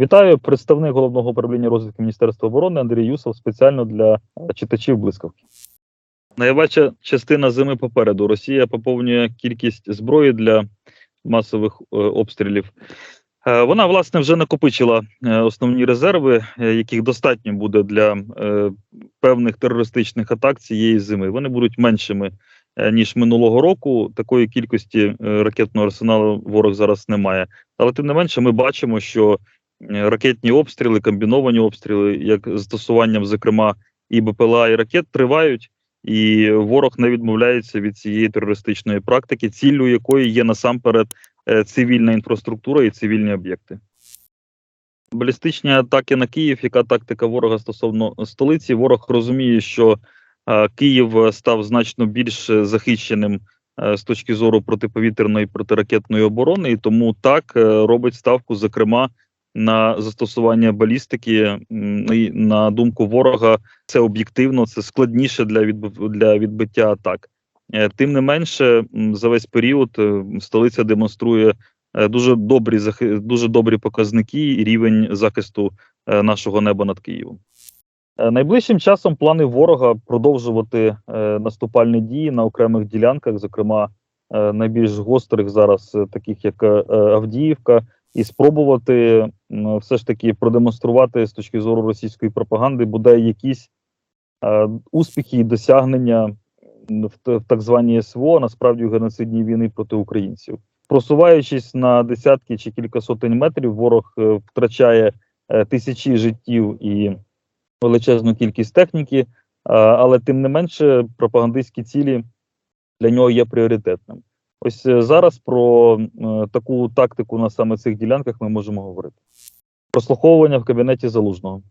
Вітаю представник головного управління розвідки Міністерства оборони Андрій Юсов спеціально для е, читачів блискавки. Найважча частина зими попереду. Росія поповнює кількість зброї для масових е, обстрілів. Е, Вона, власне, вже накопичила основні резерви, яких достатньо буде для певних терористичних атак цієї зими. Вони будуть меншими ніж минулого року. Такої кількості ракетного арсеналу ворог зараз немає. Але тим не менше, ми бачимо, що ракетні обстріли, комбіновані обстріли, як застосуванням, зокрема, і БПЛА, і ракет тривають. І ворог не відмовляється від цієї терористичної практики, ціллю якої є насамперед е, цивільна інфраструктура і цивільні об'єкти. Балістичні атаки на Київ, яка тактика ворога стосовно столиці? Ворог розуміє, що е, Київ став значно більш захищеним е, з точки зору протиповітряної протиракетної оборони, і тому так е, робить ставку, зокрема, на застосування балістики. На думку ворога, це об'єктивно, це складніше для відбив, для відбиття атак. Е, Тим не менше, за весь період е, столиця демонструє е, дуже добрі захи- дуже добрі показники і рівень захисту нашого неба над Києвом. Найближчим часом плани ворога продовжувати наступальні дії на окремих ділянках, зокрема найбільш гострих зараз, таких як Авдіївка, і спробувати все ж таки продемонструвати з точки зору російської пропаганди буде якісь е, успіхи і досягнення в, в так званій СВО, насправді в геноцидній війни проти українців. Просуваючись на десятки чи кілька сотень метрів, ворог е, втрачає е, тисячі життів і величезну кількість техніки, але тим не менше пропагандистські цілі для нього є пріоритетним. Ось е, зараз про е, таку тактику на саме цих ділянках ми можемо говорити. Прослуховування в кабінеті залужного.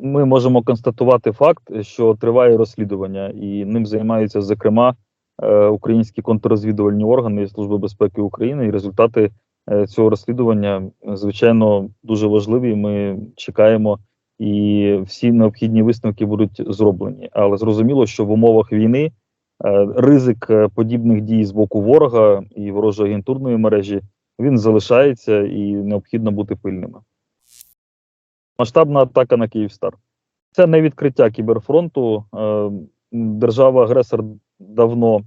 Ми можемо констатувати факт, що триває розслідування, і ним займаються зокрема е, українські контррозвідувальні органи і Служби безпеки України. І результати цього розслідування, звичайно, дуже важливі. Ми чекаємо, і всі необхідні висновки будуть зроблені. Але зрозуміло, що в умовах війни ризик е, подібних дій з боку ворога і ворожої агентурної мережі він залишається і необхідно бути пильними. Масштабна атака на Київстар. Це не відкриття кіберфронту. Е, Держава-агресор давно е,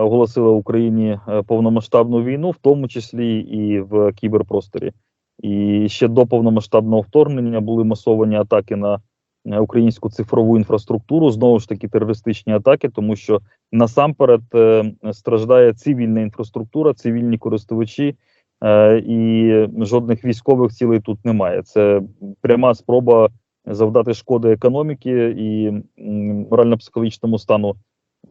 оголосила Україні е, повномасштабну війну, в тому числі і в кіберпросторі. І ще до повномасштабного вторгнення були масовані атаки на е, українську цифрову інфраструктуру. Знову ж таки, терористичні атаки, тому що насамперед е, страждає цивільна інфраструктура, цивільні користувачі, е, і жодних військових цілей тут немає. Це пряма спроба завдати шкоди економіки і морально-психологічному стану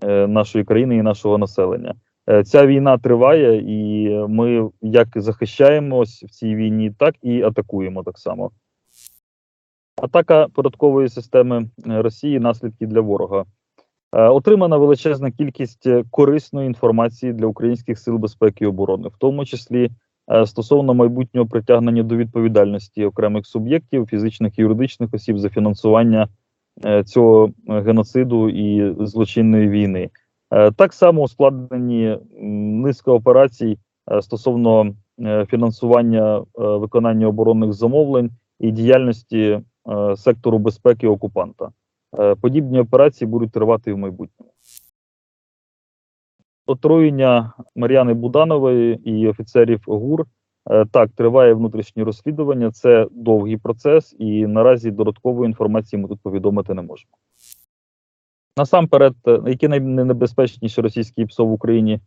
е, нашої країни і нашого населення. Е, Ця війна триває, і ми як захищаємось в цій війні, так і атакуємо так само. Атака податкової системи е, Росії наслідки для ворога. Е, Отримана величезна кількість е, корисної інформації для українських сил безпеки і оборони, в тому числі стосовно майбутнього притягнення до відповідальності окремих суб'єктів, фізичних і юридичних осіб за фінансування цього геноциду і злочинної війни. Так само ускладнені низка операцій стосовно фінансування виконання оборонних замовлень і діяльності сектору безпеки окупанта. Е, Подібні операції будуть тривати в майбутньому. Отруєння Мар'яни Буданової і офіцерів ГУР е, так триває внутрішнє розслідування. Це довгий процес, і наразі додаткової інформації ми тут повідомити не можемо. Насамперед, е, які найнебезпечніші російські ПСО в Україні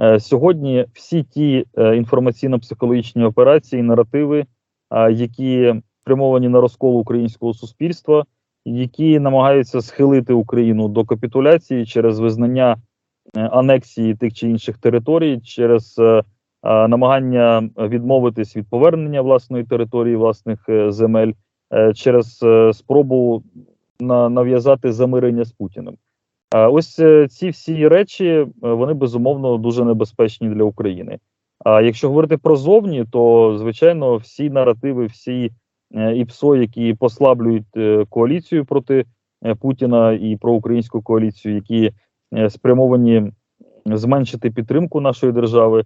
Е, сьогодні всі ті е, інформаційно-психологічні операції, наративи, е, які спрямовані на розкол українського суспільства, які намагаються схилити Україну до капітуляції через визнання е, анексії тих чи інших територій, через е, е, намагання відмовитись від повернення власної території, власних земель, через спробу нав'язати замирення з Путіним. Ось ці всі речі вони безумовно дуже небезпечні для України. А якщо говорити про зовні, то звичайно всі наративи, всі е, ІПСО, які послаблюють е, коаліцію проти е, Путіна і про українську коаліцію, які спрямовані зменшити підтримку нашої держави,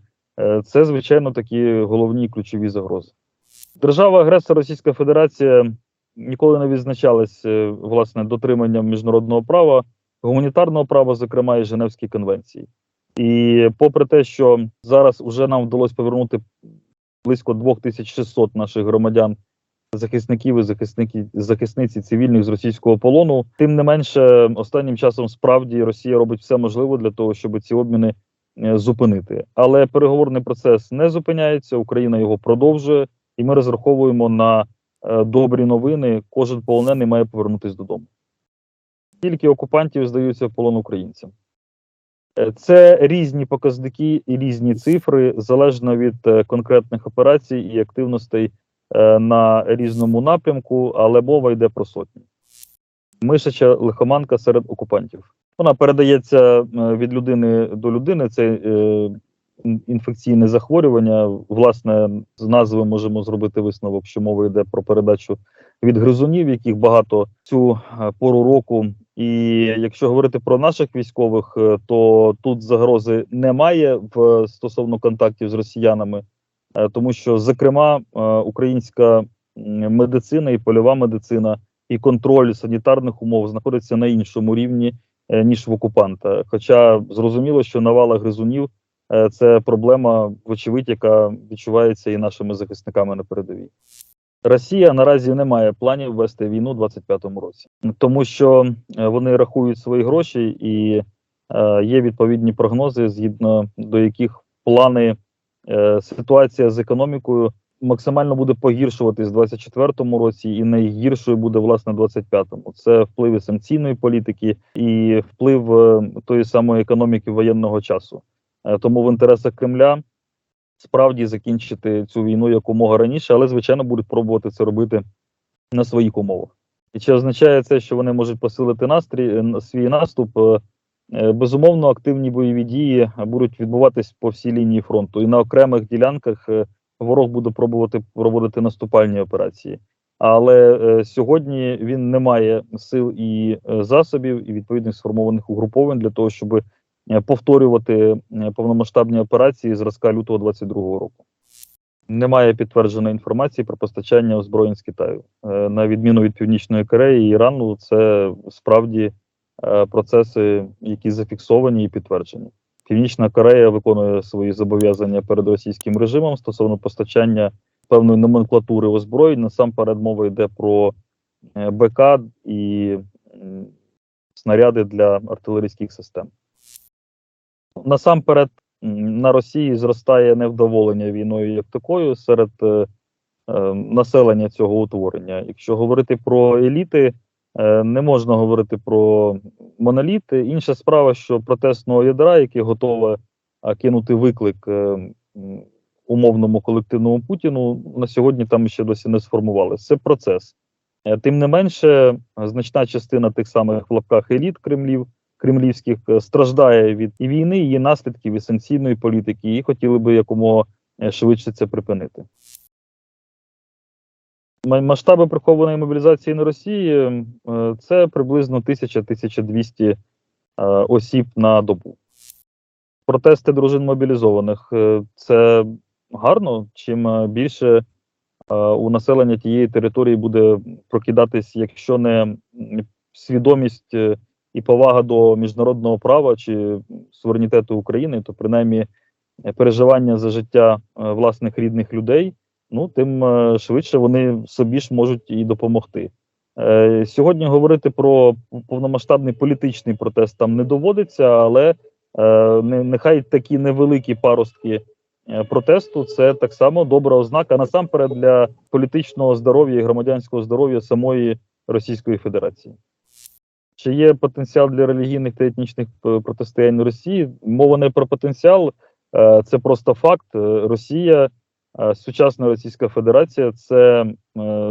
це звичайно такі головні ключові загрози. Держава-агресор Російська Федерація ніколи не відзначалась е, власне дотриманням міжнародного права, гуманітарного права, зокрема і Женевської конвенції. І попри те, що зараз вже нам вдалося повернути близько 2600 наших громадян, захисників і захисники, захисниці цивільних з російського полону, тим не менше, останнім часом справді Росія робить все можливе для того, щоб ці обміни е, зупинити. Але переговорний процес не зупиняється, Україна його продовжує, і ми розраховуємо на е, добрі новини. Кожен полонений має повернутися додому. Тільки окупантів здаються в полон українцям. Е, Це різні показники і різні цифри залежно від конкретних операцій і активностей на різному напрямку, але мова йде про сотні. Мишача лихоманка серед окупантів. Вона передається е, від людини до людини. Це е, інфекційне захворювання. Власне, з назви можемо зробити висновок, що мова йде про передачу від гризунів, яких багато цю е, пору року. І якщо говорити про наших військових, е, то тут загрози немає в стосовно контактів з росіянами, е, тому що, зокрема, е, українська медицина і польова медицина і контроль санітарних умов знаходиться на іншому рівні е, ніж в окупанта. Хоча зрозуміло, що навала гризунів е, це проблема, вочевидь, яка відчувається і нашими захисниками на передовій. Росія наразі не має планів вести війну у 25-му році, тому що е, вони рахують свої гроші і е, є відповідні прогнози, згідно до яких плани е, ситуація з економікою максимально буде погіршуватись в 24-му році, і найгіршою буде власне в 25-му. Це впливи санкційної політики і вплив е, тої самої економіки воєнного часу. Е, тому в інтересах Кремля справді закінчити цю війну якомога раніше, але звичайно будуть пробувати це робити на своїх умовах. І чи означає це, що вони можуть посилити настрій е, свій наступ? Е, е, Безумовно, активні бойові дії будуть відбуватись по всій лінії фронту, і на окремих ділянках е, ворог буде пробувати проводити наступальні операції. Але е, сьогодні він не має сил і е, засобів, і відповідних сформованих угруповань для того, щоб е, повторювати е, повномасштабні операції зразка лютого 22-го року. Немає підтвердженої інформації про постачання озброєнь з Китаю. Е, На відміну від Північної Кореї і Ірану, це справді е, процеси, які зафіксовані і підтверджені. Північна Корея виконує свої зобов'язання перед російським режимом стосовно постачання певної номенклатури озброєнь. Насамперед мова йде про е, БК і снаряди для артилерійських систем. Насамперед на Росії зростає невдоволення війною як такою серед е, е, населення цього утворення. Якщо говорити про еліти, е, не можна говорити про моноліти. Інша справа, що протестного ядра, яке готове кинути виклик е, умовному колективному Путіну, на сьогодні там ще досі не сформувалися. Це процес. Е, Тим не менше, значна частина тих самих в лапках еліт Кремлів, кремлівських е, страждає від і війни, її наслідків, і санкційної політики, і хотіли би якомога е, швидше це припинити. Ма- Масштаби прихованої мобілізації на Росії е, це приблизно 1000-1200 е, осіб на добу. Протести дружин мобілізованих е, це гарно. Чим більше у населення тієї території буде прокидатись, якщо не свідомість і повага до міжнародного права чи суверенітету України, то принаймні переживання за життя власних рідних людей, ну тим е, швидше вони собі ж можуть і допомогти. Е, Сьогодні говорити про повномасштабний політичний протест там не доводиться, але е, нехай такі невеликі паростки е, протесту це так само добра ознака насамперед для політичного здоров'я і громадянського здоров'я самої Російської Федерації. Чи є потенціал для релігійних та етнічних е, протистоянь Росії? Мова не про потенціал, це просто факт. Росія, сучасна Російська Федерація це е,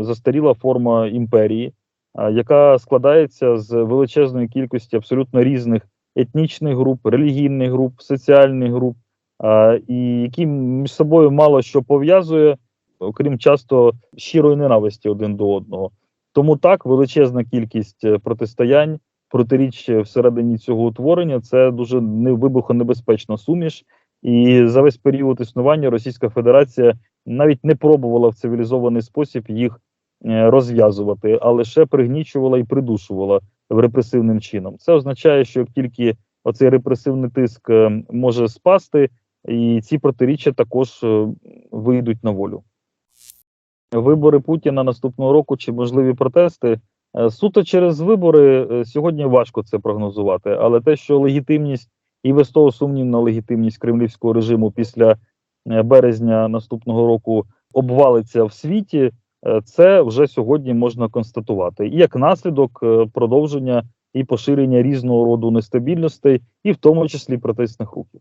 застаріла форма імперії, е, яка складається з величезної кількості абсолютно різних етнічних груп, релігійних груп, соціальних груп, е, і які між собою мало що пов'язує, окрім часто щирої ненависті один до одного. Тому так величезна кількість е, протистоянь, протиріч всередині цього утворення це дуже не- вибухонебезпечна суміш, І за весь період існування Російська Федерація навіть не пробувала в цивілізований спосіб їх е, розв'язувати, а лише пригнічувала і придушувала репресивним чином. Це означає, що як тільки оцей репресивний тиск е, може спасти, і ці протиріччя також е, вийдуть на волю. Вибори Путіна наступного року чи можливі протести. Суто через вибори сьогодні важко це прогнозувати, але те, що легітимність і без того сумнівна легітимність кремлівського режиму після е, березня наступного року обвалиться в світі, е, це вже сьогодні можна констатувати. І як наслідок е, продовження і поширення різного роду нестабільностей, і в тому числі протестних рухів.